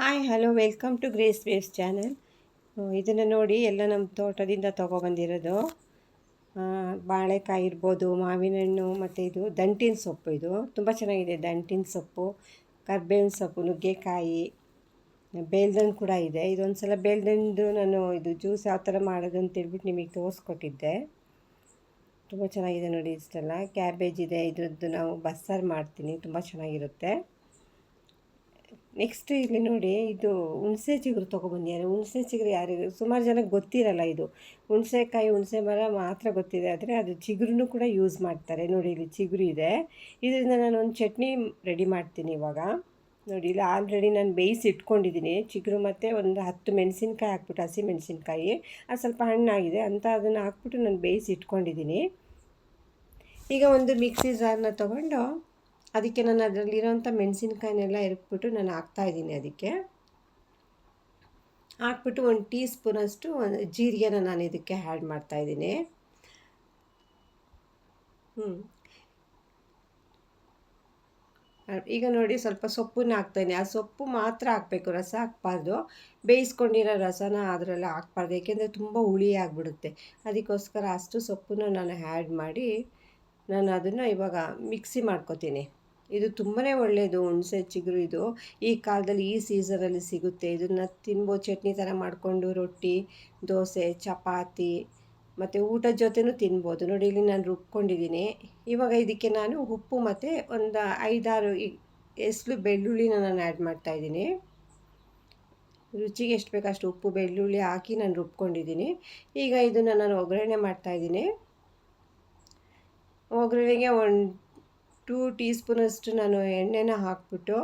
Hi hello welcome to Grace Waves channel ಇದನ್ನು ನೋಡಿ ಎಲ್ಲ ನಮ್ಮ ತೋಟದಿಂದ ತೊಗೊಬಂದಿರೋದು. ಬಾಳೆಕಾಯಿ ಇರ್ಬೋದು ಮಾವಿನ ಹಣ್ಣು ಮತ್ತು ಇದು ದಂಟಿನ ಸೊಪ್ಪು ಇದು. ತುಂಬ ಚೆನ್ನಾಗಿದೆ ದಂಟಿನ ಸೊಪ್ಪು, ಕರ್ಬೇವಿನ ಸೊಪ್ಪು, ನುಗ್ಗೆಕಾಯಿ, ಬೇಲ್ದನ್ ಕೂಡ ಇದೆ. ಇದೊಂದು ಸಲ ಬೇಲ್ದಂದು ನಾನು ಇದು ಜ್ಯೂಸ್ ಯಾವ ಥರ ಮಾಡೋದು ಅಂತ ಹೇಳ್ಬಿಟ್ಟು ನಿಮಗೆ ತೋರಿಸ್ಕೊಟ್ಟಿದ್ದೆ. ತುಂಬ ಚೆನ್ನಾಗಿದೆ ನೋಡಿ ಇಷ್ಟೆಲ್ಲ. ಕ್ಯಾಬೇಜ್ ಇದೆ, ಇದ್ರದ್ದು ನಾವು ಬಸ್ಸಾರು ಮಾಡ್ತೀನಿ, ತುಂಬ ಚೆನ್ನಾಗಿರುತ್ತೆ. ನೆಕ್ಸ್ಟ್ ಇಲ್ಲಿ ನೋಡಿ, ಇದು ಹುಣಸೆ ಚಿಗುರು ತೊಗೊಬಂದಿದ್ದಾರೆ ಹುಣಸೆ ಚಿಗುರು ಯಾರಿಗೂ, ಸುಮಾರು ಜನಕ್ಕೆ ಗೊತ್ತಿರಲ್ಲ ಇದು. ಹುಣಸೆಕಾಯಿ, ಹುಣಸೆ ಮರ ಮಾತ್ರ ಗೊತ್ತಿದೆ. ಆದರೆ ಅದು ಚಿಗುರು ಕೂಡ ಯೂಸ್ ಮಾಡ್ತಾರೆ. ನೋಡಿ, ಇಲ್ಲಿ ಚಿಗುರು ಇದೆ. ಇದರಿಂದ ನಾನು ಒಂದು ಚಟ್ನಿ ರೆಡಿ ಮಾಡ್ತೀನಿ ಇವಾಗ. ನೋಡಿ, ಇಲ್ಲಿ ಆಲ್ರೆಡಿ ನಾನು ಬೇಯಿಸಿ ಇಟ್ಕೊಂಡಿದ್ದೀನಿ. ಚಿಗುರು ಮತ್ತು ಒಂದು ಹತ್ತು ಮೆಣಸಿನ್ಕಾಯಿ ಹಾಕ್ಬಿಟ್ಟು, ಹಸಿ ಮೆಣಸಿನ್ಕಾಯಿ. ಅದು ಸ್ವಲ್ಪ ಹಣ್ಣಾಗಿದೆ. ಅಂತ ಅದನ್ನು ಹಾಕ್ಬಿಟ್ಟು ನಾನು ಬೇಯಿಸಿ ಇಟ್ಕೊಂಡಿದ್ದೀನಿ. ಈಗ ಒಂದು ಮಿಕ್ಸಿ ಜಾರನ್ನ ತೊಗೊಂಡು ಅದಕ್ಕೆ ನಾನು ಅದರಲ್ಲಿರೋಂಥ ಮೆಣಸಿನ್ಕಾಯಿನೆಲ್ಲ ಎರ್ಬಿಟ್ಟು ನಾನು ಹಾಕ್ತಾಯಿದ್ದೀನಿ ಅದಕ್ಕೆ. ಹಾಕ್ಬಿಟ್ಟು ಒಂದು ಟೀ ಸ್ಪೂನಷ್ಟು ಒಂದು ಜೀರಿಗೆನ ನಾನು ಇದಕ್ಕೆ ಆ್ಯಡ್ ಮಾಡ್ತಾಯಿದ್ದೀನಿ ಹ್ಞೂ ಈಗ ನೋಡಿ ಸ್ವಲ್ಪ ಸೊಪ್ಪನ್ನ ಹಾಕ್ತಾಯಿನಿ ಆ ಸೊಪ್ಪು ಮಾತ್ರ ಹಾಕಬೇಕು, ರಸ ಹಾಕ್ಬಾರ್ದು. ಬೇಯಿಸ್ಕೊಂಡಿರೋ ರಸನ ಅದರಲ್ಲಿ ಹಾಕ್ಬಾರ್ದು ಏಕೆಂದರೆ ತುಂಬ ಹುಳಿ ಆಗಿಬಿಡುತ್ತೆ. ಅದಕ್ಕೋಸ್ಕರ ಅಷ್ಟು ಸೊಪ್ಪನ್ನು ನಾನು ಆ್ಯಡ್ ಮಾಡಿ ನಾನು ಅದನ್ನು ಇವಾಗ ಮಿಕ್ಸಿ ಮಾಡ್ಕೊತೀನಿ. ಇದು ತುಂಬಾ ಒಳ್ಳೆಯದು ಹುಣಸೆ ಚಿಗುರು ಇದು. ಈ ಕಾಲದಲ್ಲಿ ಈ ಸೀಸನಲ್ಲಿ ಸಿಗುತ್ತೆ. ಇದನ್ನು ತಿನ್ಬೋದು ಚಟ್ನಿ ಥರ ಮಾಡಿಕೊಂಡು ರೊಟ್ಟಿ, ದೋಸೆ, ಚಪಾತಿ ಮತ್ತು ಊಟದ ಜೊತೆನೂ ತಿನ್ಬೋದು. ನೋಡಿ, ಇಲ್ಲಿ ನಾನು ರುಬ್ಕೊಂಡಿದ್ದೀನಿ. ಇವಾಗ ಇದಕ್ಕೆ ನಾನು ಉಪ್ಪು ಮತ್ತು ಒಂದು ಐದಾರು ಎಸ್ಲು ಬೆಳ್ಳುಳ್ಳಿನ ನಾನು ಆ್ಯಡ್ ಮಾಡ್ತಾಯಿದ್ದೀನಿ ರುಚಿಗೆ ಎಷ್ಟು ಬೇಕು ಅಷ್ಟು ಉಪ್ಪು, ಬೆಳ್ಳುಳ್ಳಿ ಹಾಕಿ ನಾನು ರುಬ್ಕೊಂಡಿದ್ದೀನಿ. ಈಗ ಇದನ್ನು ನಾನು ಒಗ್ಗರಣೆ ಮಾಡ್ತಾಯಿದ್ದೀನಿ ಒಗ್ಗರಣೆಗೆ ಒಂದು ಟೂ ಟೀ ಸ್ಪೂನಷ್ಟು ನಾನು ಎಣ್ಣೆನ ಹಾಕ್ಬಿಟ್ಟು,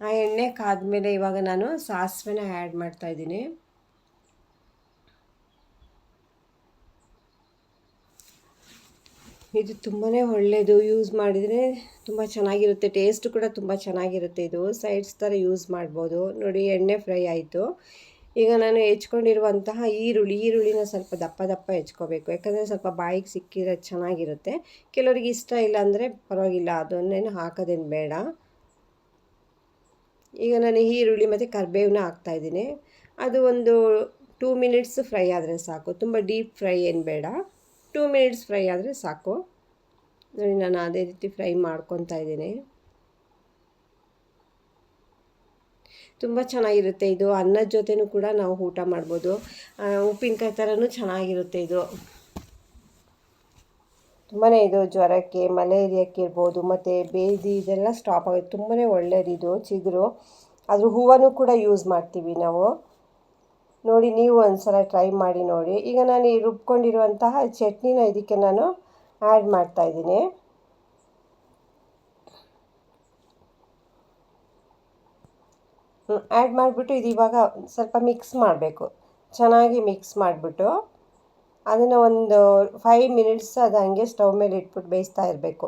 ಆ ಎಣ್ಣೆ ಕಾದ್ಮೇಲೆ ಇವಾಗ ನಾನು ಸಾಸಿವೆನ ಆ್ಯಡ್ ಮಾಡ್ತಾಯಿದ್ದೀನಿ ಇದು ತುಂಬಾ ಒಳ್ಳೆಯದು ಯೂಸ್ ಮಾಡಿದರೆ ತುಂಬ ಚೆನ್ನಾಗಿರುತ್ತೆ. ಟೇಸ್ಟ್ ಕೂಡ ತುಂಬ ಚೆನ್ನಾಗಿರುತ್ತೆ. ಇದು ಸೈಡ್ಸ್ ಥರ ಯೂಸ್ ಮಾಡ್ಬೋದು. ನೋಡಿ, ಎಣ್ಣೆ ಫ್ರೈ ಆಯಿತು. ಈಗ ನಾನು ಹೆಚ್ಕೊಂಡಿರುವಂತಹ ಈರುಳ್ಳಿ, ಈರುಳ್ಳಿನ ಸ್ವಲ್ಪ ದಪ್ಪ ದಪ್ಪ ಹೆಚ್ಕೋಬೇಕು. ಯಾಕಂದರೆ ಸ್ವಲ್ಪ ಬಾಯಿಗೆ ಸಿಕ್ಕಿದ್ರೆ ಚೆನ್ನಾಗಿರುತ್ತೆ. ಕೆಲವರಿಗೆ ಇಷ್ಟ ಇಲ್ಲ ಅಂದರೆ ಪರವಾಗಿಲ್ಲ, ಅದನ್ನೇನು ಹಾಕೋದೇನು ಬೇಡ. ಈಗ ನಾನು ಈರುಳ್ಳಿ ಮತ್ತು ಕರಿಬೇವನ್ನ ಹಾಕ್ತಾಯಿದ್ದೀನಿ ಅದು ಒಂದು ಟೂ ಮಿನಿಟ್ಸ್ ಫ್ರೈ ಆದರೆ ಸಾಕು. ತುಂಬ ಡೀಪ್ ಫ್ರೈ ಏನು ಬೇಡ. ಟೂ ಮಿನಿಟ್ಸ್ ಫ್ರೈ ಆದರೆ ಸಾಕು. ನೋಡಿ, ನಾನು ಅದೇ ರೀತಿ ಫ್ರೈ ಮಾಡ್ಕೊತಾ ಇದ್ದೀನಿ. ತುಂಬ ಚೆನ್ನಾಗಿರುತ್ತೆ ಇದು. ಅನ್ನದ ಜೊತೆನೂ ಕೂಡ ನಾವು ಊಟ ಮಾಡ್ಬೋದು. ಉಪ್ಪಿನಕಾಯಿ ಥರನೂ ಚೆನ್ನಾಗಿರುತ್ತೆ ಇದು. ತುಂಬಾ ಇದು ಜ್ವರಕ್ಕೆ, ಮಲೇರಿಯಾಕ್ಕೆ ಇರ್ಬೋದು, ಮತ್ತು ಬೇದಿ ಇದೆಲ್ಲ ಸ್ಟಾಪ್ ಆಗುತ್ತೆ. ತುಂಬಾ ಇದು, ಚಿಗುರು. ಅದ್ರ ಹೂವನ್ನು ಕೂಡ ಯೂಸ್ ಮಾಡ್ತೀವಿ ನಾವು. ನೋಡಿ, ನೀವು ಒಂದು ಸಲ ಟ್ರೈ ಮಾಡಿ ನೋಡಿ. ಈಗ ನಾನು ಈ ರುಬ್ಕೊಂಡಿರುವಂತಹ ಚಟ್ನಿನ ಇದಕ್ಕೆ ನಾನು ಆ್ಯಡ್ ಮಾಡ್ತಾಯಿದ್ದೀನಿ ಆ್ಯಡ್ ಮಾಡಿಬಿಟ್ಟು ಇದು ಇವಾಗ ಸ್ವಲ್ಪ ಮಿಕ್ಸ್ ಮಾಡಬೇಕು. ಚೆನ್ನಾಗಿ ಮಿಕ್ಸ್ ಮಾಡಿಬಿಟ್ಟು ಅದನ್ನು ಒಂದು ಫೈವ್ ಮಿನಿಟ್ಸ್ ಅದು ಹಂಗೆ ಸ್ಟವ್ ಮೇಲೆ ಇಟ್ಬಿಟ್ಟು ಬೇಯಿಸ್ತಾ ಇರಬೇಕು.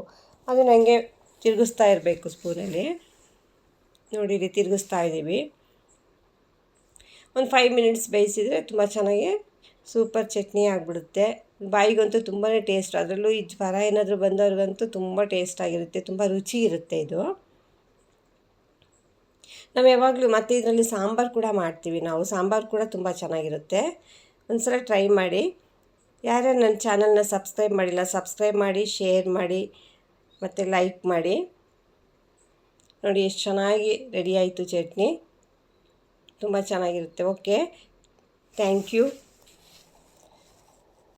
ಅದನ್ನು ಹಂಗೆ ತಿರುಗಿಸ್ತಾ ಇರಬೇಕು ಸ್ಪೂನಲ್ಲಿ. ನೋಡಿ, ಇಲ್ಲಿ ತಿರುಗಿಸ್ತಾ ಇದ್ದೀವಿ. ಒಂದು ಫೈವ್ ಮಿನಿಟ್ಸ್ ಬೇಯಿಸಿದರೆ ತುಂಬ ಚೆನ್ನಾಗಿ ಸೂಪರ್ ಚಟ್ನಿ ಆಗಿಬಿಡುತ್ತೆ. ಬಾಯಿಗಂತೂ ತುಂಬಾ ಟೇಸ್ಟ್, ಅದರಲ್ಲೂ ಈ ಜ್ವರ ಏನಾದರೂ ಬಂದವ್ರಿಗಂತೂ ತುಂಬ ಟೇಸ್ಟ್ ಆಗಿರುತ್ತೆ, ತುಂಬ ರುಚಿ ಇರುತ್ತೆ ಇದು. ನಾವು ಯಾವಾಗಲೂ ಮತ್ತು ಇದರಲ್ಲಿ ಸಾಂಬಾರು ಕೂಡ ಮಾಡ್ತೀವಿ ನಾವು. ಸಾಂಬಾರು ಕೂಡ ತುಂಬ ಚೆನ್ನಾಗಿರುತ್ತೆ. ಒಂದು ಸಲ ಟ್ರೈ ಮಾಡಿ. ಯಾರ್ಯಾರು ನನ್ನ ಚಾನಲ್ನ ಸಬ್ಸ್ಕ್ರೈಬ್ ಮಾಡಿಲ್ಲ, ಸಬ್ಸ್ಕ್ರೈಬ್ ಮಾಡಿ, ಶೇರ್ ಮಾಡಿ, ಮತ್ತು ಲೈಕ್ ಮಾಡಿ. ನೋಡಿ ಎಷ್ಟು ಚೆನ್ನಾಗಿ ರೆಡಿ ಆಯಿತು ಚಟ್ನಿ. ತುಂಬ ಚೆನ್ನಾಗಿರುತ್ತೆ. ಓಕೆ. Thank you.